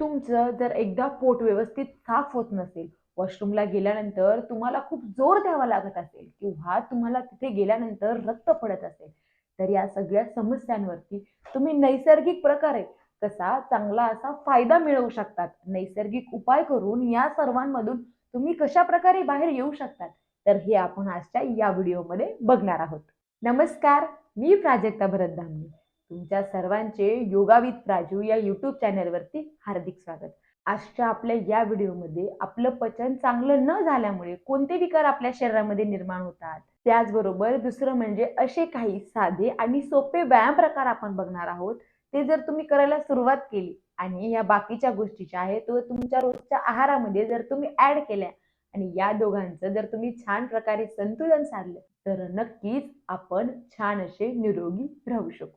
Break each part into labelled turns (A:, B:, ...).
A: तुमचं जर एकदा पोट व्यवस्थित साफ होत नसेल, वॉशरूमला गेल्यानंतर तुम्हाला खूप जोर द्यावा लागत असेल किंवा तुम्हाला तिथे गेल्यानंतर रक्त पडत असेल, तर या सगळ्या समस्यांवरती तुम्ही नैसर्गिक प्रकारे कसा चांगला असा फायदा मिळवू शकतात. नैसर्गिक उपाय करून या सर्वांमधून तुम्ही कशा प्रकारे बाहेर येऊ शकतात, तर हे आपण आजच्या या व्हिडिओमध्ये बघणार आहोत. नमस्कार, मी प्राजक्ता भरत धामणी तुमच्या सर्वांचे योगा विथ प्राजू या यूट्यूब चॅनलवरती हार्दिक स्वागत. आजच्या आपल्या या व्हिडिओमध्ये आपलं पचन चांगलं न झाल्यामुळे कोणते विकार आपल्या शरीरामध्ये निर्माण होतात, त्याचबरोबर दुसरं म्हणजे असे काही साधे आणि सोपे व्यायाम प्रकार आपण बघणार आहोत. ते जर तुम्ही करायला सुरुवात केली आणि या बाकीच्या गोष्टी ज्या आहेत तो तुमच्या रोजच्या आहारामध्ये जर तुम्ही ऍड केल्या आणि या दोघांचं जर तुम्ही छान प्रकारे संतुलन साधलं तर नक्कीच आपण छान असे निरोगी राहू शकू.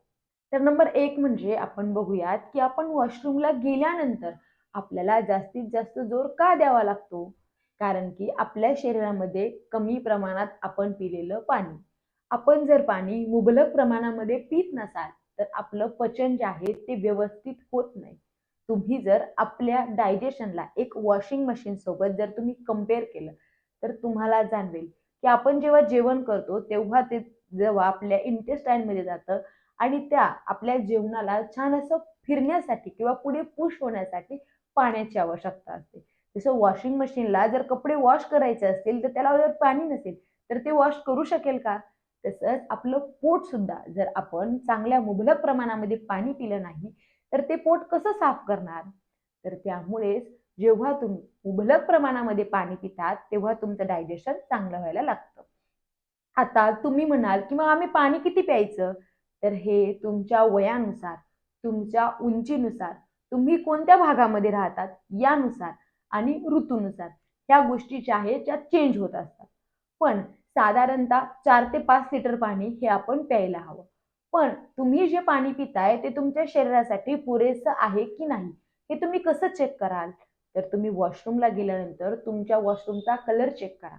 A: तर नंबर एक म्हणजे आपण बघूयात की आपण वॉशरूमला गेल्यानंतर आपल्याला जास्तीत जास्त जोर का द्यावा लागतो? कारण की आपल्या शरीरामध्ये कमी प्रमाणात आपण पिलेलं पाणी. आपण जर पाणी मुबलक प्रमाणामध्ये पीत नसाल तर आपलं पचन जे आहे ते व्यवस्थित होत नाही. तुम्ही जर आपल्या डायजेशनला एक वॉशिंग मशीन सोबत जर तुम्ही कंपेअर केलं तर तुम्हाला जाणवेल की आपण जेव्हा जेवण करतो तेव्हा ते जेव्हा आपल्या इंटेस्टाईनमध्ये जातं आणि त्या आपल्या जेवणाला छान असं फिरण्यासाठी किंवा पुढे पुश होण्यासाठी पाण्याची आवश्यकता असते. जसं वॉशिंग मशीनला जर कपडे वॉश करायचे असतील तर त्याला जर पाणी नसेल तर ते वॉश करू शकेल का? तसंच आपलं पोट सुद्धा जर आपण चांगल्या मुबलक प्रमाणामध्ये पाणी पिलं नाही तर ते पोट कसं साफ करणार? तर त्यामुळेच जेव्हा तुम्ही मुबलक प्रमाणामध्ये पाणी पितात तेव्हा तुमचं डायजेशन चांगलं व्हायला लागतं. आता तुम्ही म्हणाल की मग आम्ही पाणी किती प्यायचं? तर हे तुमच्या वयानुसार, तुमच्या उंचीनुसार, तुम्ही कोणत्या भागामध्ये राहतात यानुसार आणि ऋतूनुसार ह्या गोष्टी ज्या आहेत त्या चेंज होत असतात. पण साधारणतः चार ते पाच लिटर पाणी हे आपण प्यायला हवं. पण तुम्ही जे पाणी पिताय ते तुमच्या शरीरासाठी पुरेसं आहे की नाही हे तुम्ही कसं चेक कराल? तर तुम्ही वॉशरूमला गेल्यानंतर तुमच्या वॉशरूमचा कलर चेक करा.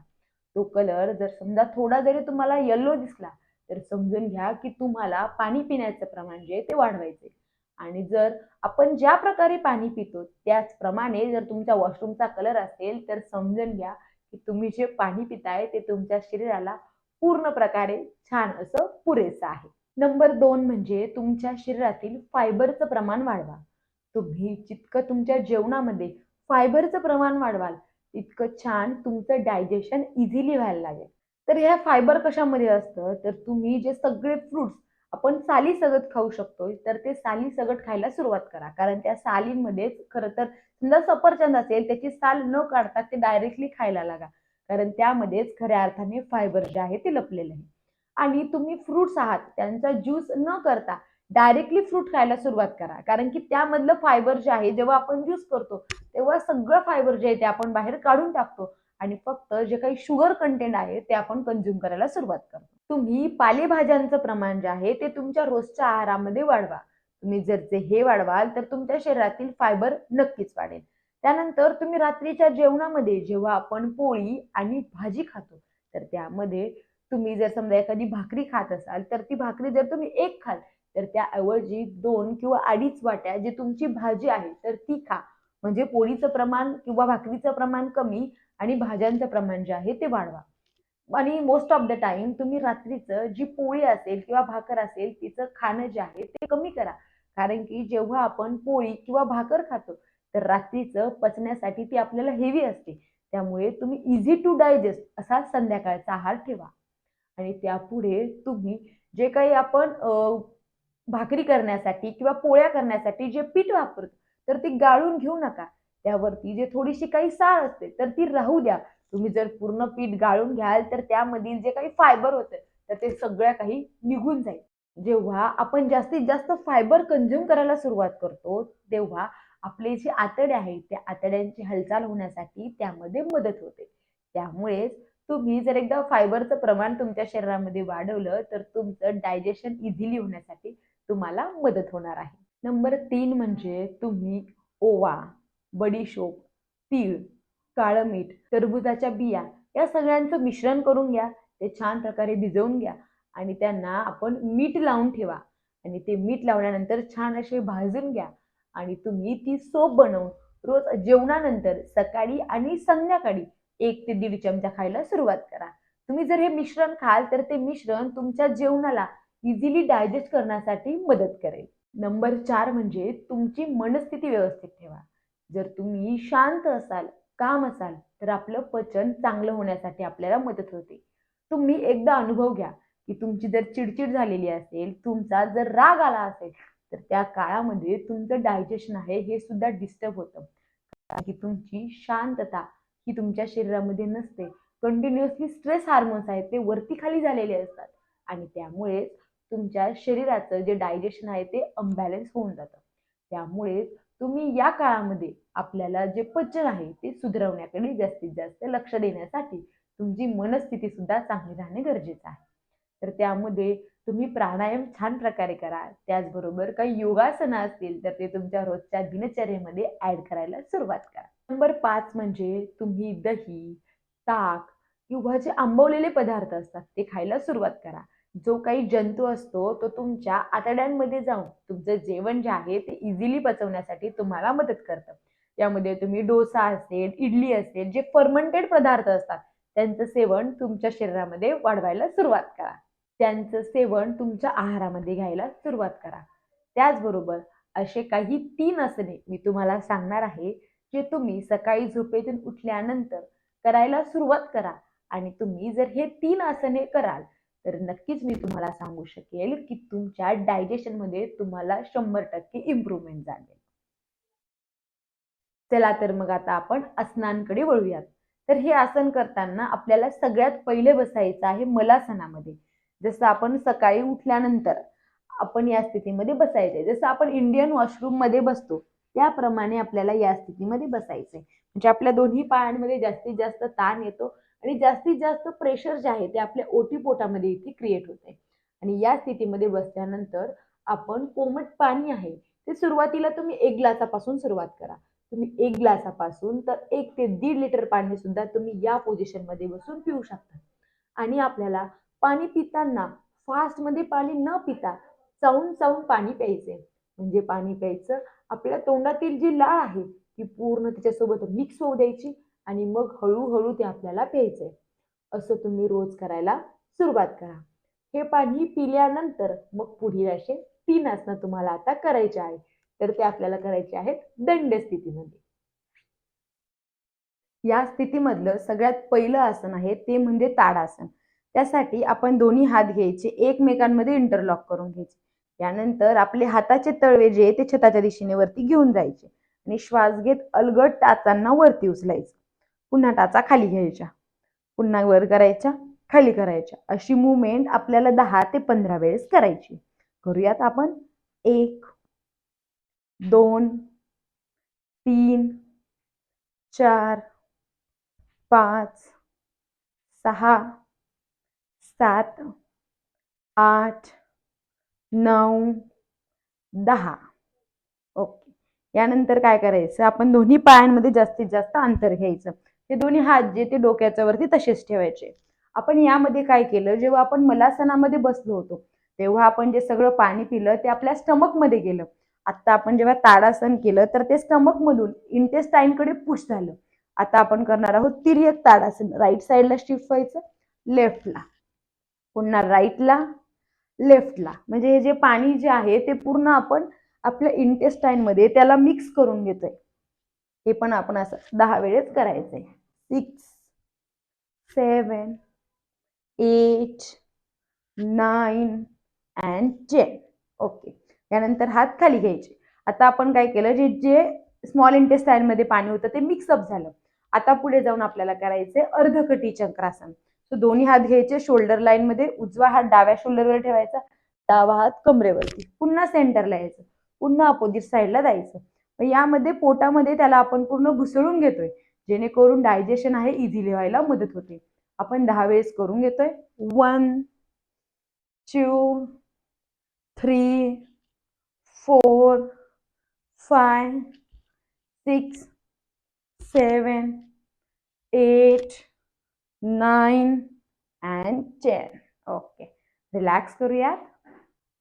A: तो कलर जर समजा थोडा जरी तुम्हाला येल्लो दिसला तर समजून घ्या की तुम्हाला पाणी पिण्याचं प्रमाण जे आहे ते वाढवायचे आणि जर आपण ज्या प्रकारे पाणी पितो त्याचप्रमाणे जर तुमच्या वॉशरूमचा कलर असेल तर समजून घ्या की तुम्ही जे पाणी पिताय ते तुमच्या शरीराला पूर्ण प्रकारे छान असं पुरेसं आहे. नंबर दोन म्हणजे तुमच्या शरीरातील फायबरचं प्रमाण वाढवा. तुम्ही जितकं तुमच्या जेवणामध्ये फायबरचं प्रमाण वाढवाल तितकं छान तुमचं डायजेशन इझिली व्हायला लागेल. तर ह्या फायबर कशामध्ये असतं तर तुम्ही जे सगळे फ्रुट्स आपण सालीसकट खाऊ शकतो तर ते सालीसकट खायला सुरुवात करा. कारण त्या सालींमध्येच खरं तर समजा सफरचंद असेल त्याची साल न काढता ते डायरेक्टली खायला लागा. कारण त्यामध्येच खऱ्या अर्थाने फायबर जे आहे ते लपलेलं आहे. आणि तुम्ही फ्रुट्स आहात त्यांचा ज्यूस न करता डायरेक्टली फ्रूट खायला सुरुवात करा. कारण की त्यामधलं फायबर जे आहे जेव्हा आपण ज्यूस करतो तेव्हा सगळं फायबर जे आहे ते आपण बाहेर काढून टाकतो आणि फक्त जे काही शुगर कंटेंट आहे ते आपण कंझ्युम करायला सुरुवात करतो. तुम्ही पालेभाज्यांचं प्रमाण जे आहे ते तुमच्या रोजच्या आहारामध्ये वाढवा. तुम्ही जर ते हे वाढवाल तर तुमच्या शरीरातील फायबर नक्कीच वाढेल. त्यानंतर तुम्ही रात्रीच्या जेवणामध्ये जेव्हा आपण पोळी आणि भाजी खातो तर त्यामध्ये तुम्ही जर समजा एखादी भाकरी खात असाल तर ती भाकरी जर तुम्ही एक खाल तर त्याऐवजी दोन किंवा अडीच वाट्या जी तुमची भाजी आहे तर ती खा. म्हणजे पोळीचं प्रमाण किंवा भाकरीचं प्रमाण कमी आणि भाज्यांचं प्रमाण जे आहे ते वाढवा. आणि मोस्ट ऑफ द टाईम तुम्ही रात्रीचं जी पोळी असेल किंवा भाकर असेल तिचं खाणं जे आहे ते कमी करा. कारण की जेव्हा आपण पोळी किंवा भाकर खातो तर रात्रीचं पचण्यासाठी ती आपल्याला हेवी असते. त्यामुळे तुम्ही इझी टू डायजेस्ट असा संध्याकाळचा आहार ठेवा. आणि त्यापुढे तुम्ही जे काही आपण भाकरी करण्यासाठी किंवा पोळ्या करण्यासाठी जे पीठ वापरतो तर ती गाळून घेऊ नका. त्यावरती जे थोडीशी काही साळ असते तर ती राहू द्या. तुम्ही जर पूर्ण पीठ गाळून घ्याल तर त्यामधील जे काही फायबर होतं तर ते सगळं काही निघून जाईल. जेव्हा आपण जास्तीत जास्त फायबर कंझ्युम करायला सुरुवात करतो तेव्हा आपले जे आतडे आहेत त्या आतड्यांची हालचाल होण्यासाठी त्यामध्ये मदत होते. त्यामुळेच तुम्ही जर एकदा फायबरचं प्रमाण तुमच्या शरीरामध्ये वाढवलं तर तुमचं डायजेशन इझिली होण्यासाठी तुम्हाला मदत होणार आहे. नंबर तीन म्हणजे तुम्ही ओवा, बडीशोप, तीळ, काळं मीठ, टरबूजाच्या बिया या सगळ्यांचं मिश्रण करून घ्या. ते छान प्रकारे भिजवून घ्या आणि त्यांना आपण मीठ लावून ठेवा. आणि ते मीठ लावल्यानंतर छान असे भाजून घ्या आणि तुम्ही ती सोप बनवून रोज जेवणानंतर सकाळी आणि संध्याकाळी एक ते दीड चमचा खायला सुरुवात करा. तुम्ही जर हे मिश्रण खाल तर ते मिश्रण तुमच्या जेवणाला इझिली डायजेस्ट करण्यासाठी मदत करेल. नंबर चार म्हणजे तुमची मनस्थिती व्यवस्थित ठेवा. जर तुम्ही शांत असाल काम असाल तर आपलं पचन चांगलं होण्यासाठी आपल्याला मदत होते. तुम्ही एकदा अनुभव घ्या की तुमची जर चिडचिड झालेली असेल तुमचा जर राग आला असेल तर त्या काळामध्ये तुमचं डायजेशन आहे हे सुद्धा डिस्टर्ब होतं. कारण की तुमची शांतता ही तुमच्या शरीरामध्ये नसते. कंटिन्युअसली स्ट्रेस हार्मोन्स आहेत ते वरती खाली झालेले असतात. आणि त्यामुळेच तुमच्या शरीराचं जे डायजेशन आहे ते अनबॅलन्स होऊन जातं. त्यामुळेच तुम्ही या काळामध्ये आपल्याला जे पचन आहे ते सुधारवण्याकडे जास्तीत जास्त लक्ष देण्यासाठी तुमची मनस्थिती सुद्धा चांगली राहणे गरजेचं आहे. तर त्यामध्ये तुम्ही प्राणायाम छान प्रकारे करा. त्याचबरोबर काही योगासनं असतील तर ते तुमच्या रोजच्या दिनचर्येमध्ये ऍड करायला सुरुवात करा. नंबर पाच म्हणजे तुम्ही दही ताक किंवा जे आंबवलेले पदार्थ असतात ते खायला सुरुवात करा. जो काही जंतू असतो तो तुमच्या आतड्यांमध्ये जाऊन तुमचं जेवण जे आहे ते इझिली पचवण्यासाठी तुम्हाला मदत करतं. त्यामध्ये तुम्ही डोसा असेल इडली असेल जे फर्मंटेड पदार्थ असतात त्यांचं सेवन तुमच्या शरीरामध्ये वाढवायला सुरुवात करा. त्यांचं सेवन तुमच्या आहारामध्ये घ्यायला सुरुवात करा. त्याचबरोबर असे काही तीन आसने मी तुम्हाला सांगणार आहे जे तुम्ही सकाळी झोपेतून उठल्यानंतर करायला सुरुवात करा. आणि तुम्ही जर हे तीन आसने कराल तर नक्कीच मी तुम्हाला सांगू शकेल की तुमच्या डायजेशनमध्ये तुम्हाला शंभर टक्के इम्प्रूव्हमेंट जाणवेल. चला तर मग आता आपण आसनांकडे वळूयात. तर हे आसन करताना आपल्याला सगळ्यात पहिले बसायचं आहे मलासनामध्ये. जसं आपण सकाळी उठल्यानंतर आपण या स्थितीमध्ये बसायचंय. जसं आपण इंडियन वॉशरूममध्ये बसतो त्याप्रमाणे आपल्याला या स्थितीमध्ये बसायचंय. म्हणजे आपल्या दोन्ही पायांमध्ये जास्तीत जास्त ताण येतो आणि जास्तीत जास्त प्रेशर जे आहे ते आपल्या ओटी पोटामध्ये इथे क्रिएट होते. आणि या स्थितीमध्ये बसल्यानंतर आपण कोमट पाणी आहे ते सुरुवातीला तुम्ही एक ग्लासापासून सुरुवात करा. तुम्ही एक ग्लासापासून तर एक ते दीड लिटर पाणी सुद्धा तुम्ही या पोझिशनमध्ये बसून पिऊ शकता. आणि आपल्याला पाणी पिताना फास्टमध्ये पाणी न पिता चावून चावून पाणी प्यायचे. म्हणजे पाणी प्यायचं. आपल्या तोंडातील जी लाळ आहे ती पूर्ण तिच्यासोबत मिक्स होऊ द्यायची आणि मग हळूहळू ते आपल्याला प्यायचंय. असं तुम्ही रोज करायला सुरुवात करा. हे पाणी पिल्यानंतर मग पुढील असे तीन आसनं तुम्हाला आता करायचे आहे. तर ते आपल्याला करायचे आहेत दंड स्थितीमध्ये. या स्थितीमधलं सगळ्यात पहिलं आसन आहे ते म्हणजे ताडासन त्यासाठी आपण दोन्ही हात घ्यायचे एकमेकांमध्ये इंटरलॉक करून घ्यायचे. यानंतर आपले हाताचे तळवे जे ते छताच्या दिशेने वरती घेऊन जायचे. आणि श्वास घेत अलगट टाचांना वरती उचलायचं. पुन्हा टाचा खाली घ्यायच्या. पुन्हा वर करायच्या खाली करायच्या. अशी मुवमेंट आपल्याला दहा ते पंधरा वेळेस करायची. करूयात आपण. एक दोन तीन चार पाच सहा सात आठ नऊ दहा. ओके. यानंतर काय करायचं? आपण दोन्ही पायांमध्ये जास्तीत जास्त अंतर घ्यायचं. ते दोन्ही हात जे ते डोक्याच्या वरती तसेच ठेवायचे. आपण यामध्ये काय केलं? जेव्हा आपण मलासनामध्ये बसलो होतो तेव्हा आपण जे सगळं पाणी पिलं ते आपल्या स्टमकमध्ये गेलं. आता आपण जेव्हा ताडासन केलं तर ते स्टमक मधून इंटेस्टाईनकडे पुश झालं. आता आपण करणार आहोत तिर्यक ताडासन. राईट साईडला शिफ्ट व्हायचं लेफ्टला. पुन्हा राईटला लेफ्टला. म्हणजे हे जे पाणी जे आहे ते पूर्ण आपण आपल्या इंटेस्टाईनमध्ये त्याला मिक्स करून घेतोय. हे पण आपण असं दहा वेळेस करायचंय. Six seven eight nine and ten okay यानंतर हात खाली घ्यायचे. आता आपण काय केलं जे जे स्मॉल इंटेस्टाईनमध्ये पाणी होतं ते मिक्सअप झालं. आता पुढे जाऊन आपल्याला करायचे अर्धकटी चक्रासन. सो दोन्ही हात घ्यायचे शोल्डर लाईनमध्ये उजवा हात डाव्या शोल्डरवर ठेवायचा डावा हात कमरेवरती. पुन्हा सेंटरला यायचं. पुन्हा अपोजिट साईडला जायचं. यामध्ये पोटामध्ये त्याला आपण पूर्ण घुसळून घेतोय. जेणेकरून डायजेशन आहे इझिली व्हायला मदत होते. आपण दहा वेळेस करून घेतोय. One two three four five six seven eight nine and ten okay relax करूयात.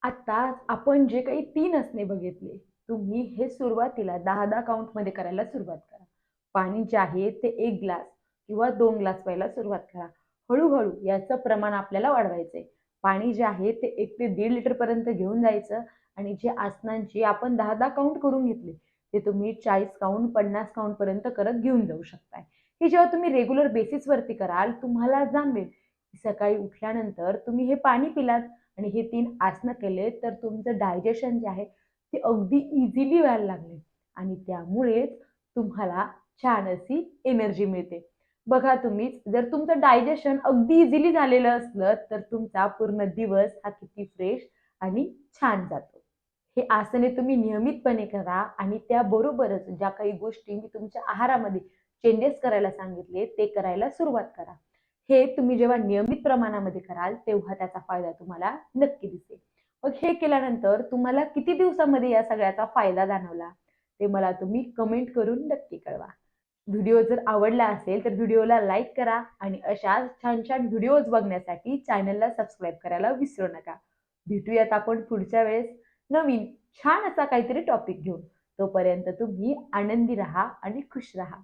A: आता आपण जे काही तीन असणे बघितले तुम्ही हे सुरुवातीला दहा दहा काउंटमध्ये करायला सुरुवात करा. पाणी जे आहे ते एक ग्लास किंवा दोन ग्लास प्यायला सुरुवात करा. हळूहळू याचं प्रमाण आपल्याला वाढवायचं आहे पाणी जे आहे ते एक ते दीड लिटरपर्यंत घेऊन जायचं आणि जे आसनांची आपण दहा दहा काउंट करून घेतले ते तुम्ही चाळीस काउंट पन्नास काउंटपर्यंत करत घेऊन जाऊ शकताय. हे जेव्हा तुम्ही रेग्युलर बेसिसवरती कराल तुम्हाला जाणवेल सकाळी उठल्यानंतर तुम्ही हे पाणी पिलात आणि हे तीन आसनं केले तर तुमचं डायजेशन जे आहे ते अगदी इझिली व्हायला लागले. आणि त्यामुळेच तुम्हाला छान अशी एनर्जी मिळते. बघा तुम्हीच जर तुमचं डायजेशन अगदी इझिली झालेलं असलं तर तुमचा पूर्ण दिवस हा किती फ्रेश आणि छान जातो. हे आसने तुम्ही नियमितपणे करा आणि त्याबरोबरच ज्या काही गोष्टी मी तुमच्या आहारामध्ये चेंजेस करायला सांगितले ते करायला सुरुवात करा. हे तुम्ही जेव्हा नियमित प्रमाणामध्ये कराल तेव्हा त्याचा फायदा तुम्हाला नक्की दिसेल. मग हे केल्यानंतर तुम्हाला किती दिवसामध्ये या सगळ्याचा फायदा जाणवला ते मला तुम्ही कमेंट करून नक्की कळवा. व्हिडिओ जर आवडला असेल तर व्हिडिओला लाईक करा आणि अशा छान छान व्हिडिओज बघण्यासाठी चॅनलला सबस्क्राईब करायला विसरू नका. भेटूयात आपण पुढच्या वेळेस नवीन छान असा काहीतरी टॉपिक घेऊन. तोपर्यंत तुम्ही आनंदी राहा आणि खुश राहा.